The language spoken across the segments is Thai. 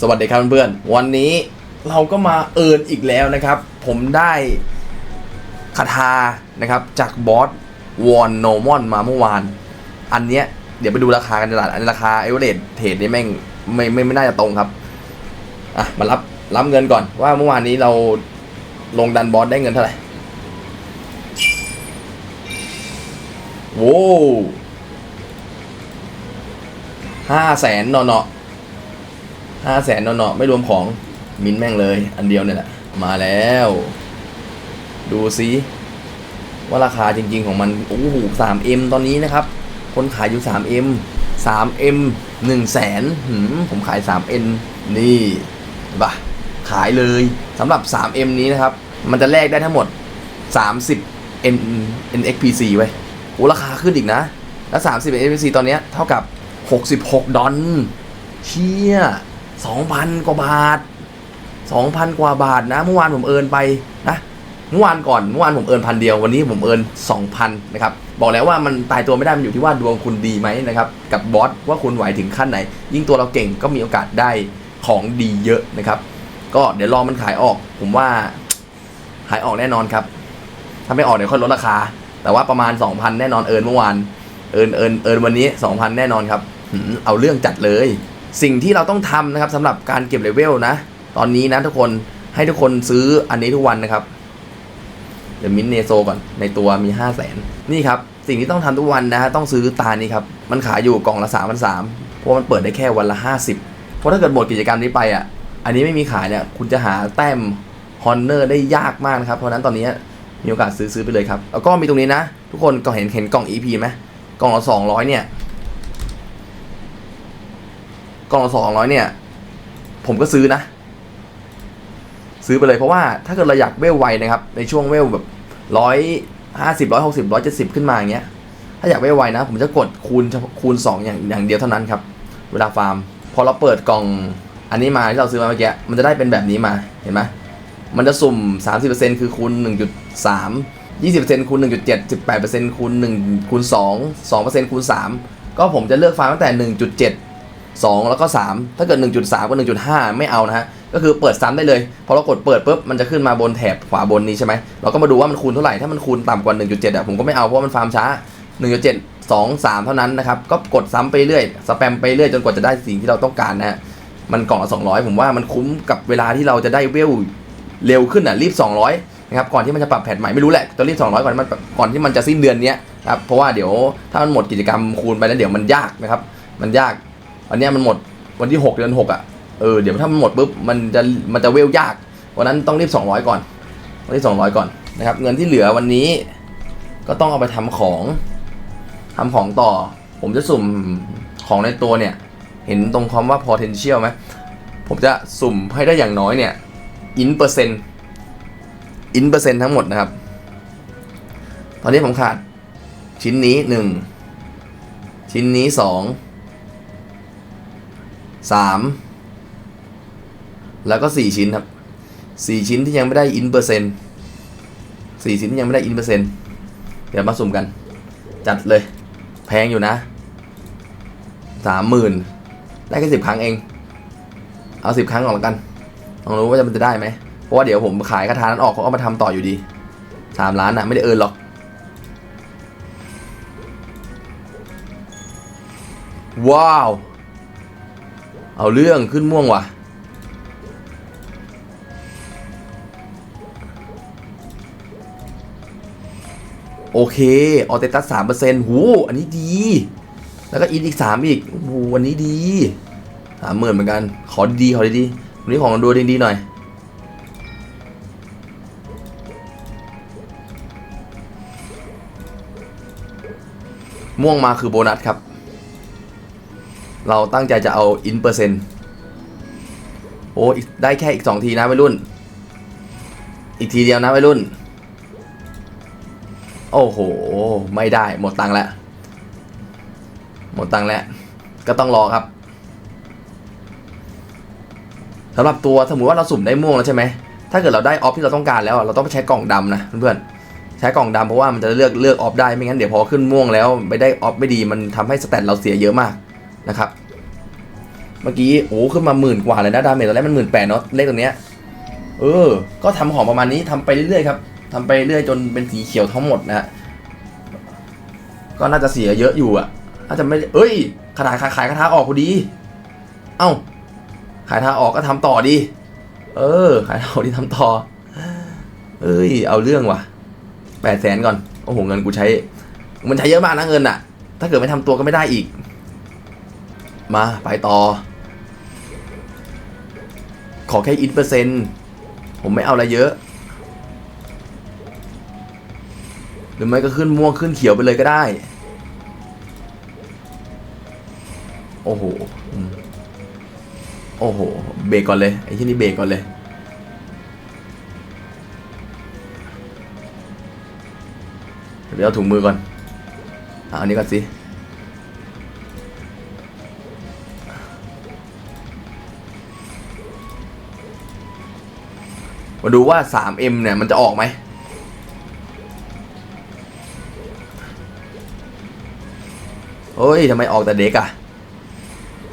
สวัสดีครับเพื่อนๆวันนี้เราก็มาเอินอีกแล้วนะครับ ผมได้คาถานะครับจากบอสวอนโนมอนมาเมื่อวาน อันเนี้ยเดี๋ยวไปดูราคากันตลาดอันราคาเอเวอเรสเทรดนี่แม่งไม่ไม่ไม่น่าจะตรงครับอะมารับรับเงินก่อนว่าเมื่อวานนี้เราลงดันบอสได้เงินเท่าไหร่โว้ห้าแสนเนาะ ห้าแสนเนาะๆไม่รวมของมินแม่งเลย อันเดียวเนี่ยแหละ มาแล้ว ดูซิว่าราคาจริง ๆ ของมันโอ้โหสามเอ็มตอนนี้นะครับ คนขายอยู่สามเอ็มสามเอ็มหนึ่งแสนผมขายสามเอ็นนี่เห็นปะขายเลยสำหรับ 3M นี้นะครับ มันจะแลกได้ทั้งหมด30 N NXPC ไว้โอ้ราคาขึ้นอีกนะ แล้ว30 NXPC ตอนเนี้เท่ากับ66ดอลเชี่ย 2,000กว่าบาท2,000กว่าบาทนะเมื่อวานผมเอินไปนะเมื่อวานก่อนเมื่อวานผมเอินพันเดียววันนี้ผมเอิน2,000นนะครับบอกแล้วว่ามันตายตัวไม่ได้มันอยู่ที่ว่าดวงคุณดีไหมนะครับกับบอสว่าคุณไหวถึงขั้นไหน ยิ่งตัวเราเก่งก็มีโอกาสได้ของดีเยอะนะครับ ก็เดี๋ยวรอมันขายออก ผมว่าขายออกแน่นอนครับ ถ้าไม่ออกเดี๋ยวค่อยลดราคา แต่ว่าประมาณ 2,000 แน่นอนเอินเมื่อวาน เอินเอินเอินวันนี้ 2,000 แน่นอนครับ เอาเรื่องจัดเลย สิ่งที่เราต้องทำนะครับสำหรับการเก็บเลเวลนะ ตอนนี้นะทุกคนให้ทุกคนซื้ออันนี้ทุกวันนะครับ เดี๋ยวมินเนโซก่อนในตัวมี 5 0 0แสนนี่ครับ สิ่งที่ต้องทำทุกวันนะฮะต้องซื้อตานี้ครับ มันขายอยู่กล่องละ3 3 0 0เพราะมันเปิดได้แค่วันละ 50 เพราะถ้าเกิดหมดกิจกรรมนี้ไปอะอันนี้ไม่มีขายเนี่ยคุณจะหาแต้มฮอนเนอร์ได้ยากมากนะครับ เพราะฉะนั้นตอนนี้มีโอกาสซื้อซื้อไปเลยครับ แล้วก็มีตรงนี้นะ ทุกคนก็เห็นเห็นกล่อง EP ไหมกล่องละ200 เนี่ย กล่องละ200เนี่ย ผมก็ซื้อนะ ซื้อไปเลยเพราะว่าถ้าเกิดเราอยากเวลไวนะครับ ในช่วงเวลแบบร้อยห้าสิบร้อยหกสิบร้อยเจ็ดสิบขึ้นมาอย่างเงี้ย ถ้าอยากเวลไวนะ ผมจะกดคูณคูณสองอย่างอย่างเดียวเท่านั้นครับ เวลาฟาร์ม พอเราเปิดกล่องอันนี้มาที่เราซื้อมาเมื่อกี้มันจะได้เป็นแบบนี้มาเห็นไหมมันจะสุ่ม 30%คือคูณ1.3 20%คูณ1.7 18%คูณ1คูณ2 2%คูณ3 ก็ผมจะเลือกฟาร์มตั้งแต่ 1.7 2 แล้วก็ 3 ถ้าเกิด 1.3 กับ 1.5 ไม่เอานะฮะ ก็คือเปิดซ้ำได้เลย พอเรากดเปิดปุ๊บ มันจะขึ้นมาบนแถบขวาบนนี้ใช่ไหม เราก็มาดูว่ามันคูณเท่าไหร่ ถ้ามันคูณต่ำกว่า 1.7อะผมก็ไม่เอาเพราะมันฟาร์มช้า 1.7 2 3 เท่านั้นนะครับ ก็กดซ้ำไปเรื่อย สแปมไปเรื่อยจนกว่าจะได้สิ่งที่เราต้องการนะฮะ มันกล่องละ200 ผมว่ามันคุ้มกับเวลาที่เราจะได้เวลเร็วขึ้นอะรีบ 200นะครับ ก่อนที่มันจะปรับแพทใหม่ไม่รู้แหละจะรีบ 200 ก่อนมันก่อนที่มันจะสิ้นเดือนนี้ครับ เพราะว่าเดี๋ยวถ้ามันหมดกิจกรรมคูณไปแล้วเดี๋ยวมันยากนะครับ มันยาก อันนี้มันหมดวันที่6เดือน6อะเออเดี๋ยวถ้ามันหมดปุ๊บมันจะมันจะเวลยาก วันนั้นต้องรีบ200ก่อนต้องรีบ200ก่อนนะครับ เงินที่เหลือวันนี้ก็ต้องเอาไปทำของทำของต่อ ผมจะสุ่มของในตัวเนี่ย เห็นตรงคำว่า potential ไหมผมจะสุ่มให้ได้อย่างน้อยเนี่ยอินเปอร์เซ็นต์อินเปอร์เซ็นต์ทั้งหมดนะครับ ตอนนี้ผมขาดชิ้นนี้หนึ่งชิ้นนี้สอง สามแล้วก็สี่ชิ้นครับสี่ชิ้นที่ยังไม่ได้อินเปอร์เซ็นต์สี่ชิ้นที่ยังไม่ได้อินเปอร์เซ็นต์เดี๋ยวมาสุ่มกัน จัดเลย แพงอยู่นะสามหมื่นได้แค่สิบครั้งเอง เอาสิบครั้งก่อนละกันลองรู้ว่าจะมันจะได้ไหมเพราะว่าเดี๋ยวผมขายคาถานั้นออกเขาก็มาทำต่ออยู่ดีสามล้านนะไม่ได้เอินหรอกว้าว เอาเรื่องขึ้นม่วงว่ะ โอเค ออเตตัสสามเปอร์เซ็นต์หูอันนี้ดี แล้วก็อินอีกสามอีกโอ้โหอันนี้ดีสามหมื่นเหมือนกัน ขอดี ขอดีๆวันนี้ของดูดีๆหน่อย ม่วงมาคือโบนัสครับ เราตั้งใจจะเอาอินเปอร์เซ็นต์โอ้ได้แค่อีกสองทีนะวัยรุ่น อีกทีเดียวนะวัยรุ่น โอ้โห ไม่ได้หมดตังค์แล้ว หมดตังค์แล้ว ก็ต้องรอครับสำหรับตัวสมมติว่าเราสุ่มได้ม่วงแล้วใช่ไหมถ้าเกิดเราได้ออฟที่เราต้องการแล้วเราต้องไปใช้กล่องดำนะเพื่อนใช้กล่องดำเพราะว่ามันจะเลือกเลือกออฟได้ไม่งั้นเดี๋ยวพอขึ้นม่วงแล้วไปได้ออฟไม่ดีมันทำให้สแตทเราเสียเยอะมาก นะครับ เมื่อกี้โอ้ขึ้นมาหมื่นกว่าเลยนะดาเมจตอนแรกมันหมื่นแปดเนาะเลขตรงเนี้ยเออ ก็ทำของประมาณนี้ทำไปเรื่อยๆครับทำไปเรื่อยจนเป็นสีเขียวทั้งหมดนะฮะก็น่าจะเสียเยอะอยู่อะน่าจะไม่เอ้ยขนาดขายขายคาถาออกพอดี เอ้า ขายคาถาออกก็ทำต่อดี เออ ขายคาถาออกดีทำต่อ เอ้ย เอาเรื่องว่ะแปดแสนก่อน โอ้โห เงินกูใช้ มันใช้เยอะมากนะเงินอะ ถ้าเกิดไม่ทำตัวก็ไม่ได้อีก มาไปต่อ ขอแค่อินเปอร์เซ็นต์ผมไม่เอาอะไรเยอะ หรือไม่ก็ขึ้นม่วงขึ้นเขียวไปเลยก็ได้ โอ้โหโอ้โห เบรกก่อนเลย ไอ้ที่นี่เบรกก่อนเลยเดี๋ยวเอาถุงมือก่อนอะอันนี้ก่อนสิ มาดูว่า 3M เนี่ย มันจะออกไหม เฮ้ยทำไมออกแต่เด็กอะ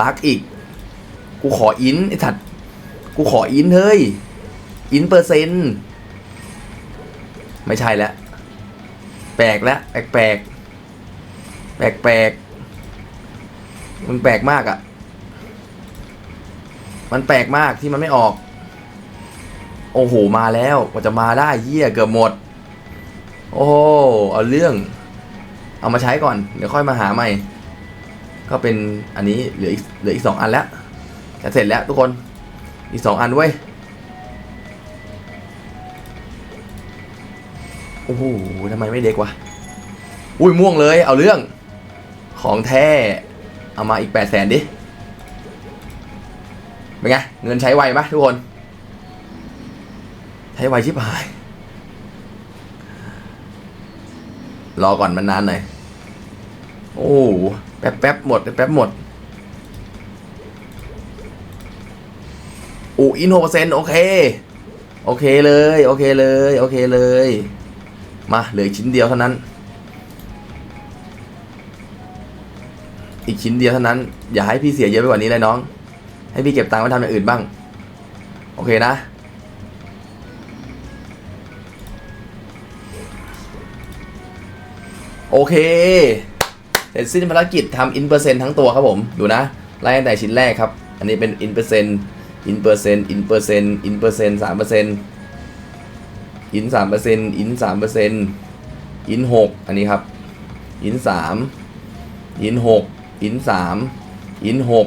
ลักอีก กูขออินไอ้สัตว์กูขออินเฮ้ย อินเปอร์เซ็นต์ไม่ใช่แล้ว แปลกแล้วแปลกแปลกแปลกแปลกมันแปลกมากอะมันแปลกมากที่มันไม่ออก โอ้โห มาแล้วกว่าจะมาได้เหี้ยเกือบหมด โอ้เอาเรื่อง เอามาใช้ก่อน เดี๋ยวค่อยมาหาใหม่ ก็เป็นอันนี้เหลืออีกเหลืออีกสองอันแล้วจะเสร็จแล้วทุกคน อีกสองอันเว้ย โอ้โหทำไมไม่เด็กวะ อุ้ยม่วงเลย เอาเรื่อง ของแท้ เอามาอีกแปดแสนดิ เป็นไง เงินใช้ไวไหมทุกคน ใช้ไวชิบหาย รอก่อนมันนานหน่อย โอ้แป๊บแป๊บหมด แป๊บหมดอูอินหกเปอร์เซ็นต์โอเค โอเคเลย โอเคเลย โอเคเลย มาเหลือชิ้นเดียวเท่านั้น อีกชิ้นเดียวเท่านั้น อย่าให้พี่เสียเยอะไปกว่านี้เลยน้อง ให้พี่เก็บตังค์ไว้ทำอย่างอื่นบ้าง โอเคนะ โอเค เสร็จสิ้นภารกิจทำอินเปอร์เซ็นต์ทั้งตัวครับผม ดูนะ ไล่ตั้งแต่ชิ้นแรกครับ อันนี้เป็นอินเปอร์เซ็นต์อินเปอร์เซ็นต์อินเปอร์เซ็นต์อินเปอร์เซ็นต์สามเปอร์เซ็นต์อินสามเปอร์เซ็นต์อินสามเปอร์เซ็นต์อินหกอันนี้ครับ อินสามอินหกอินสามอินหก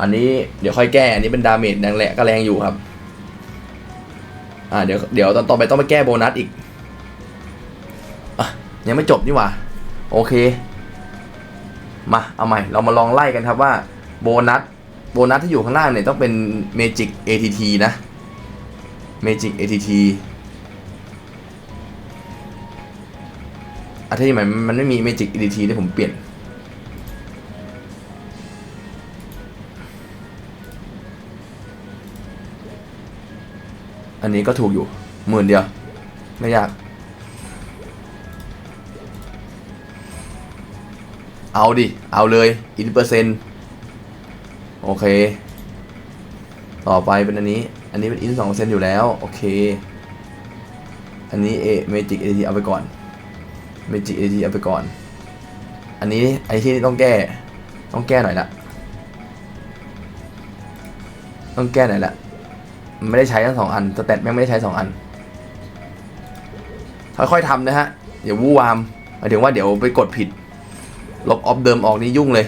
อันนี้เดี๋ยวค่อยแก้ อันนี้เป็นดาเมจแรงแหละก็แรงอยู่ครับ อ่าเดี๋ยวเดี๋ยวตอนต่อไปต้องไปแก้โบนัสอีก ยังไม่จบนี่หว่า โอเค มา เอาใหม่ เรามาลองไล่กันครับว่าโบนัส โบนัสที่อยู่ข้างล่างเนี่ยต้องเป็น Magic ATT นะ Magic ATT อะที่มันมันไม่มี Magic ATT ที่ผมเปลี่ยน อันนี้ก็ถูกอยู่หมื่นเดียว ไม่ยาก เอาดิ เอาเลย อินเปอร์เซ็นต์โอเค ต่อไปเป็นอันนี้ อันนี้เป็นอินสองเปอร์เซ็นต์อยู่แล้ว โอเค อันนี้เอเมจิกเอทีเอาไปก่อนเมจิกเอทีเอาไปก่อน อันนี้ไอที่ต้องแก้ ต้องแก้หน่อยละ ต้องแก้หน่อยละไม่ได้ใช้ทั้งสองอันสเตตแม่งไม่ได้ใช้สองอัน ค่อยๆทำนะฮะเดี๋ยววู่วามหมายถึงว่าเดี๋ยวไปกดผิด ลบออฟเดิมออกนี่ยุ่งเลย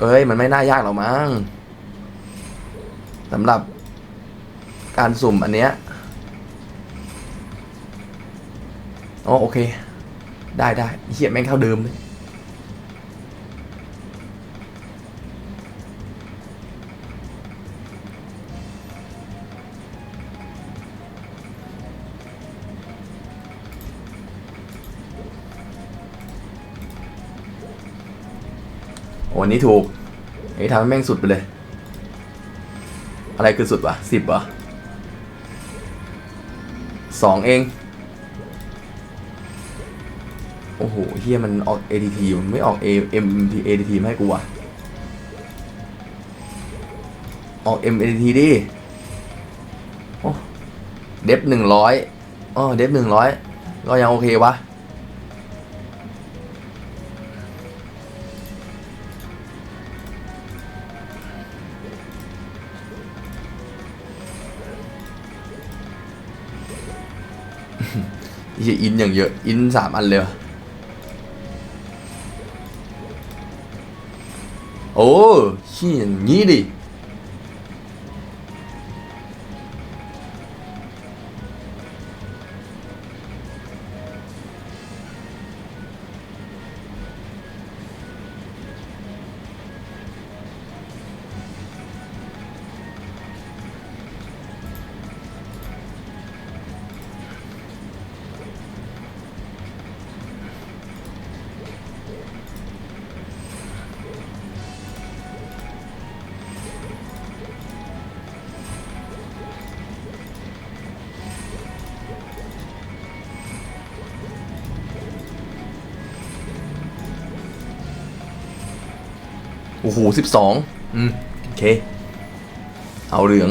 เอ้ย มันไม่น่ายากหรอกมั้งสำหรับการสุ่มอันเนี้ยอ๋อโอเค ได้ได้เฮียแม่งเท่าเดิมเลย อันนี้ถูกอันนี้ทำให้แม่งสุดไปเลย อะไรคือสุดวะสิบวะสองเอง โอ้โหเฮียมันออก A T T มันไม่ออก AMT ADT ให้กูอะออก M A T T ดิโอ้เดฟหนึ่งร้อยอ๋อเดฟหนึ่งร้อยก็ยังโอเควะ เฮียอินอย่างเยอะอินสามอันเลยโอ้เฮียงี้ดิ อ้โหสิบสองอืมโอเค เอาเหลือง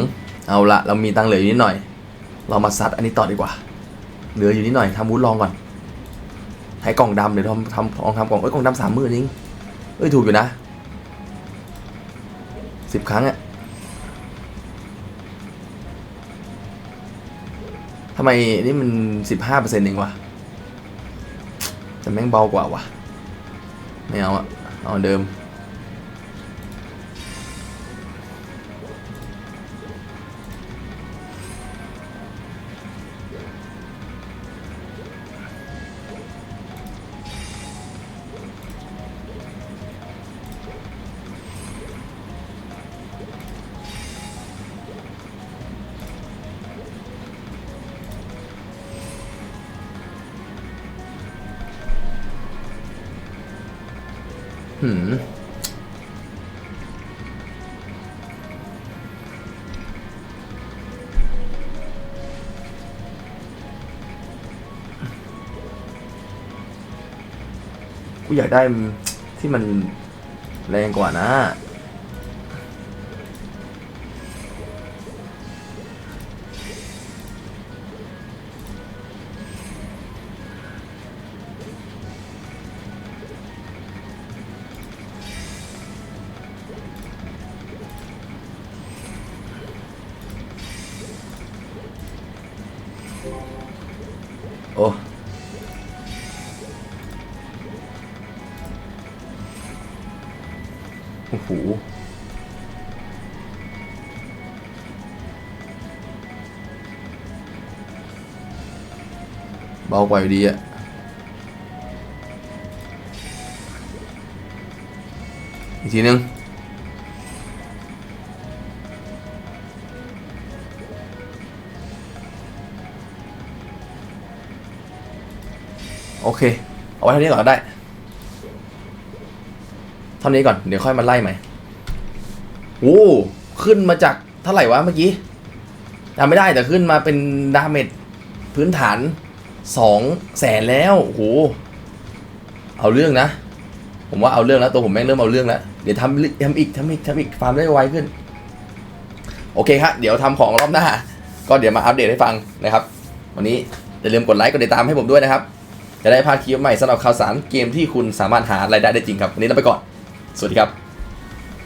เอาละเรามีตังค์เหลืออยู่นิดหน่อย เรามาซัดอันนี้ต่อดีกว่า เหลืออยู่นิดหน่อยทำวุ้นลองก่อน ให้กล่องดำเดี๋ยวทำทำลองทำกล่องเอ้ยกล่องดำสามหมื่นเองเอ้ยถูกอยู่นะสิบครั้งอะทำไมนี่มันสิบห้าเปอร์เซ็นต์เองวะแต่แม่งเบากว่าวะไม่เอาอะเอาอันเดิม หืมกูอยากได้ที่มันแรงกว่านะ เบากว่าอยู่ดีอะอีกทีนึงโอเค เอาไว้เท่านี้ก่อนก็ได้ เท่านี้ก่อน เดี๋ยวค่อยมาไล่ใหม่โอ้ขึ้นมาจากเท่าไหร่วะเมื่อกี้จำไม่ได้แต่ขึ้นมาเป็นดาเมจพื้นฐาน สองแสนแล้วโอ้โหเอาเรื่องนะ ผมว่าเอาเรื่องแล้วตัวผมแม่งเริ่มเอาเรื่องแล้วเดี๋ยวทำทำอีกทำอีกทำอีกฟาร์มได้ไวขึ้น โอเคครับเดี๋ยวทำของรอบหน้า ก็เดี๋ยวมาอัปเดตให้ฟังนะครับ วันนี้อย่าลืมกดไลค์กดติดตามให้ผมด้วยนะครับ จะได้พาดคลิปใหม่สำหรับข่าวสารเกมที่คุณสามารถหารายได้ได้จริงครับ วันนี้เราไปก่อน สวัสดีครับ